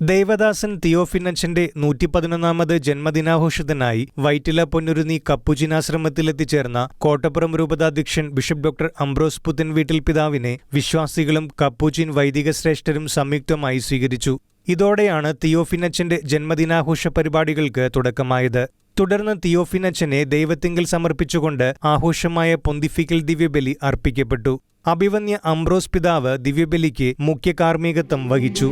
ദേവദാസൻ തിയോഫിനച്ചന്റെ നൂറ്റി പതിനൊന്നാമത് ജന്മദിനാഘോഷത്തിനായി വൈറ്റില പൊന്നുരുന്നി കപ്പുജിനാശ്രമത്തിലെത്തിച്ചേർന്ന Kottappuram രൂപതാധ്യക്ഷൻ bishop doctor Ambrose Puthen Veettil പിതാവിനെ വിശ്വാസികളും കപ്പൂച്ചിൻ വൈദിക ശ്രേഷ്ഠരും സംയുക്തമായി സ്വീകരിച്ചു. ഇതോടെയാണ് തിയോഫിനച്ചന്റെ ജന്മദിനാഘോഷ പരിപാടികൾക്ക് തുടക്കമായത്. തുടർന്ന് തിയോഫിനച്ചനെ ദൈവത്തിങ്കിൽ സമർപ്പിച്ചുകൊണ്ട് ആഘോഷമായ പൊന്തിഫിക്കൽ ദിവ്യബലി അർപ്പിക്കപ്പെട്ടു. അഭിവന്യ അംബ്രോസ് പിതാവ് ദിവ്യബലിക്ക് മുഖ്യ കാർമ്മികത്വം വഹിച്ചു.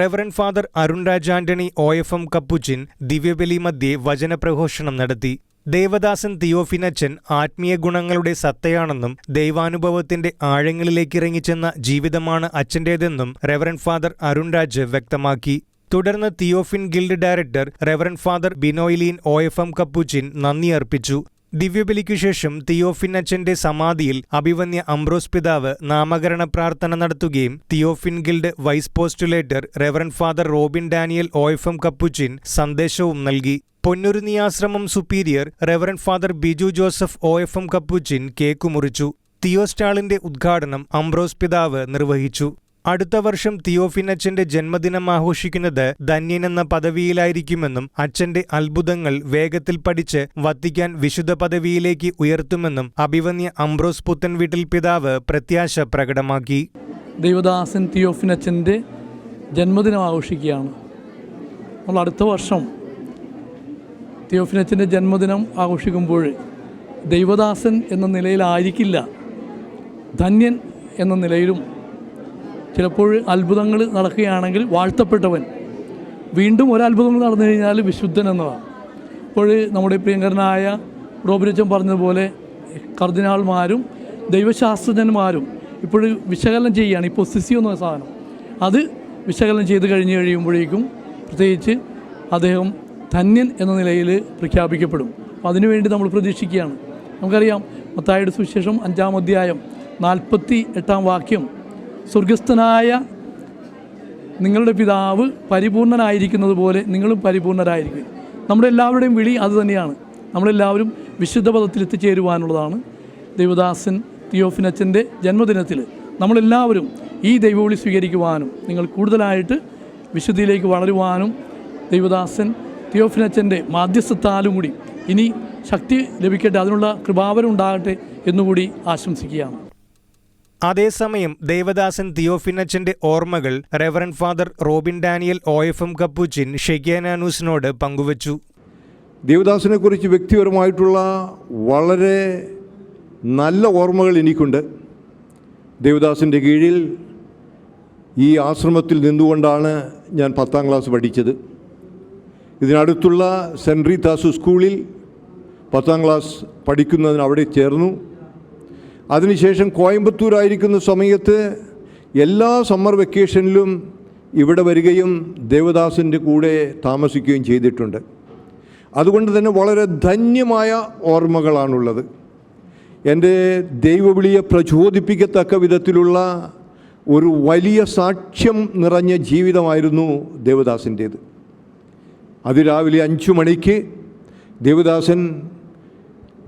Reverend father Arun Raj Antony O F M Capuchin ദിവ്യബലി മധ്യേ വചനപ്രഘോഷണം നടത്തി. ദേവദാസൻ തിയോഫിനച്ചൻ ആത്മീയ ഗുണങ്ങളുടെ സത്തയാണെന്നും ദൈവാനുഭവത്തിന്റെ ആഴങ്ങളിലേക്ക് ഇറങ്ങിച്ചെന്ന ജീവിതമാണ് അച്ഛന്റേതെന്നും റെവറൻ ഫാദർ അരുൺ രാജ് വ്യക്തമാക്കി. തുടർന്ന് Theophane guild director reverend father ബിനോയിലീൻ O F M Capuchin നന്ദി അർപ്പിച്ചു. ദിവ്യബലിക്കു ശേഷം തിയോഫിൻ അച്ഛന്റെ സമാധിയിൽ അഭിവന്യ അംബ്രോസ് പിതാവ് നാമകരണ പ്രാർത്ഥന നടത്തുകയും Theophane guild vice postulator reverend father Robin Daniel M Capuchin സന്ദേശവും നൽകി. പൊന്നുരുനിയാശ്രമം superior reverend father Biju Joseph M Capuchin കേക്കുമുറിച്ചു തിയോസ്റ്റാളിന്റെ ഉദ്ഘാടനം അംബ്രോസ് പിതാവ് നിർവഹിച്ചു. അടുത്ത വർഷം തിയോഫിനച്ചന്റെ ജന്മദിനം ആഘോഷിക്കുന്നത് ധന്യനെന്ന പദവിയിലായിരിക്കുമെന്നും അച്ഛന്റെ അത്ഭുതങ്ങൾ വേഗത്തിൽ പഠിച്ച് വത്തിക്കാൻ വിശുദ്ധ പദവിയിലേക്ക് ഉയർത്തുമെന്നും അഭിവന്യ അംബ്രോസ് പുത്തൻ വീട്ടിൽ പിതാവ് പ്രത്യാശ പ്രകടമാക്കി. ദൈവദാസൻ തിയോഫിനച്ചന്റെ ജന്മദിനം ആഘോഷിക്കുകയാണ്. നമ്മൾ അടുത്ത വർഷം തിയോഫിനച്ചന്റെ ജന്മദിനം ആഘോഷിക്കുമ്പോൾ ദൈവദാസൻ എന്ന നിലയിലായിരിക്കില്ല. ധന്യൻ എന്ന നിലയിലും ചിലപ്പോൾ അത്ഭുതങ്ങൾ നടക്കുകയാണെങ്കിൽ വാഴ്ത്തപ്പെട്ടവൻ. വീണ്ടും ഒരത്ഭുതങ്ങൾ നടന്നു കഴിഞ്ഞാൽ വിശുദ്ധൻ എന്നതാണ്. ഇപ്പോൾ നമ്മുടെ പ്രിയങ്കരനായ റോബിനച്ചൻ പറഞ്ഞതുപോലെ കർദിനാൾമാരും ദൈവശാസ്ത്രജ്ഞന്മാരും ഇപ്പോൾ വിശകലനം ചെയ്യുകയാണ്. ഇപ്പോൾ സിസി എന്ന സാധനം. അത് വിശകലനം ചെയ്ത് കഴിഞ്ഞ് കഴിയുമ്പോഴേക്കും പ്രത്യേകിച്ച് അദ്ദേഹം ധന്യൻ എന്ന നിലയിൽ പ്രഖ്യാപിക്കപ്പെടും. അപ്പോൾ അതിനുവേണ്ടി നമ്മൾ പ്രതീക്ഷിക്കുകയാണ്. നമുക്കറിയാം മത്തായുടെ സുവിശേഷം അഞ്ചാം അധ്യായം നാൽപ്പത്തി എട്ടാം വാക്യം സ്വർഗസ്ഥനായ നിങ്ങളുടെ പിതാവ് പരിപൂർണനായിരിക്കുന്നത് പോലെ നിങ്ങളും പരിപൂർണരായിരിക്കും. നമ്മുടെ എല്ലാവരുടെയും വിളി അത് തന്നെയാണ്. നമ്മളെല്ലാവരും വിശുദ്ധ പദത്തിൽ എത്തിച്ചേരുവാനുള്ളതാണ്. ദൈവദാസൻ തിയോഫിനച്ചന്റെ ജന്മദിനത്തിൽ നമ്മളെല്ലാവരും ഈ ദൈവവിളി സ്വീകരിക്കുവാനും നിങ്ങൾ കൂടുതലായിട്ട് വിശുദ്ധിയിലേക്ക് വളരുവാനും ദൈവദാസൻ തിയോഫിനച്ചന്റെ മാധ്യസ്ഥത്താലും കൂടി ഇനി ശക്തി ലഭിക്കട്ടെ അതിനുള്ള കൃപാവരം ഉണ്ടാകട്ടെ എന്നുകൂടി ആശംസിക്കുകയാണ്. അതേസമയം ദേവദാസൻ തിയോഫിനച്ചന്റെ ഓർമ്മകൾ reverend father Robin Daniel O F M Capuchin ഷെഗ്യാനാനൂസിനോട് പങ്കുവച്ചു. ദേവദാസിനെ കുറിച്ച് വ്യക്തിപരമായിട്ടുള്ള വളരെ നല്ല ഓർമ്മകൾ എനിക്കുണ്ട്. ദേവദാസിന്റെ കീഴിൽ ഈ ആശ്രമത്തിൽ നിന്നുകൊണ്ടാണ് ഞാൻ പത്താം ക്ലാസ് പഠിച്ചത്. ഇതിനടുത്തുള്ള സെൻട്രി റീതാസ് സ്കൂളിൽ പത്താം ക്ലാസ് പഠിക്കുന്നതിന് അവിടെ ചേർന്നു. അതിനുശേഷം കോയമ്പത്തൂരായിരിക്കുന്ന സമയത്ത് എല്ലാ സമ്മർ വെക്കേഷനിലും ഇവിടെ വരികയും ദേവദാസിന്റെ കൂടെ താമസിക്കുകയും ചെയ്തിട്ടുണ്ട്. അതുകൊണ്ട് തന്നെ വളരെ ധന്യമായ ഓർമ്മകളാണുള്ളത്. എന്റെ ദൈവവിളിയെ പ്രചോദിപ്പിക്കത്തക്ക വിധത്തിലുള്ള ഒരു വലിയ സാക്ഷ്യം നിറഞ്ഞ ജീവിതമായിരുന്നു ദേവദാസിന്റേത്. അതിരാവിലെ അഞ്ചു മണിക്ക് ദേവദാസൻ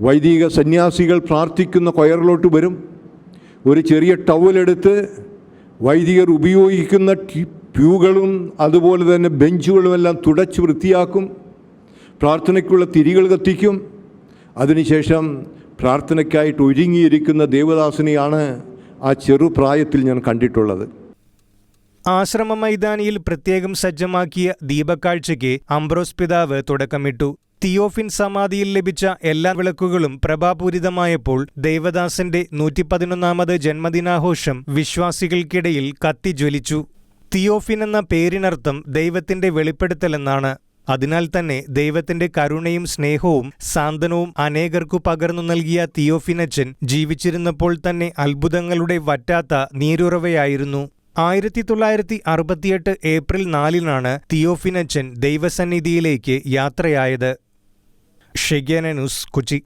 വൈദിക സന്യാസികൾ പ്രാർത്ഥിക്കുന്ന കൊയറിലോട്ട് വരും. ഒരു ചെറിയ ടവലെടുത്ത് വൈദികർ ഉപയോഗിക്കുന്ന പ്യൂകളും അതുപോലെ തന്നെ ബെഞ്ചുകളും എല്ലാം തുടച്ച് വൃത്തിയാക്കും. പ്രാർത്ഥനയ്ക്കുള്ള തിരികൾ കത്തിക്കും. അതിനുശേഷം പ്രാർത്ഥനയ്ക്കായിട്ട് ഒരുങ്ങിയിരിക്കുന്ന ദേവദാസിനെയാണ് ആ ചെറുപ്രായത്തിൽ ഞാൻ കണ്ടിട്ടുള്ളത്. ആശ്രമ മൈതാനിയിൽ പ്രത്യേകം സജ്ജമാക്കിയ ദീപക്കാഴ്ചയ്ക്ക് അംബ്രോസ് പിതാവ് തുടക്കമിട്ടു. തിയോഫിൻ സമാധിയിൽ ലഭിച്ച എല്ലാ വിളക്കുകളും പ്രഭാപൂരിതമായപ്പോൾ ദേവദാസന്റെ നൂറ്റി പതിനൊന്നാമത് ജന്മദിനാഘോഷം വിശ്വാസികൾക്കിടയിൽ കത്തിജ്വലിച്ചു. തിയോഫിൻ എന്ന പേരിനർത്ഥം ദൈവത്തിന്റെ വെളിപ്പെടുത്തലെന്നാണ്. അതിനാൽ തന്നെ ദൈവത്തിന്റെ കരുണയും സ്നേഹവും സാന്ത്വനവും അനേകർക്കു പകർന്നു നൽകിയ തിയോഫിനച്ചൻ ജീവിച്ചിരുന്നപ്പോൾ തന്നെ അത്ഭുതങ്ങളുടെ വറ്റാത്ത നീരുറവയായിരുന്നു. ആയിരത്തി തൊള്ളായിരത്തി അറുപത്തിയെട്ട് ഏപ്രിൽ നാലിനാണ് തിയോഫിനച്ചൻ ദൈവസന്നിധിയിലേക്ക് യാത്രയായത്. ഷെഗ്യാന ന്യൂസ് കൊച്ചി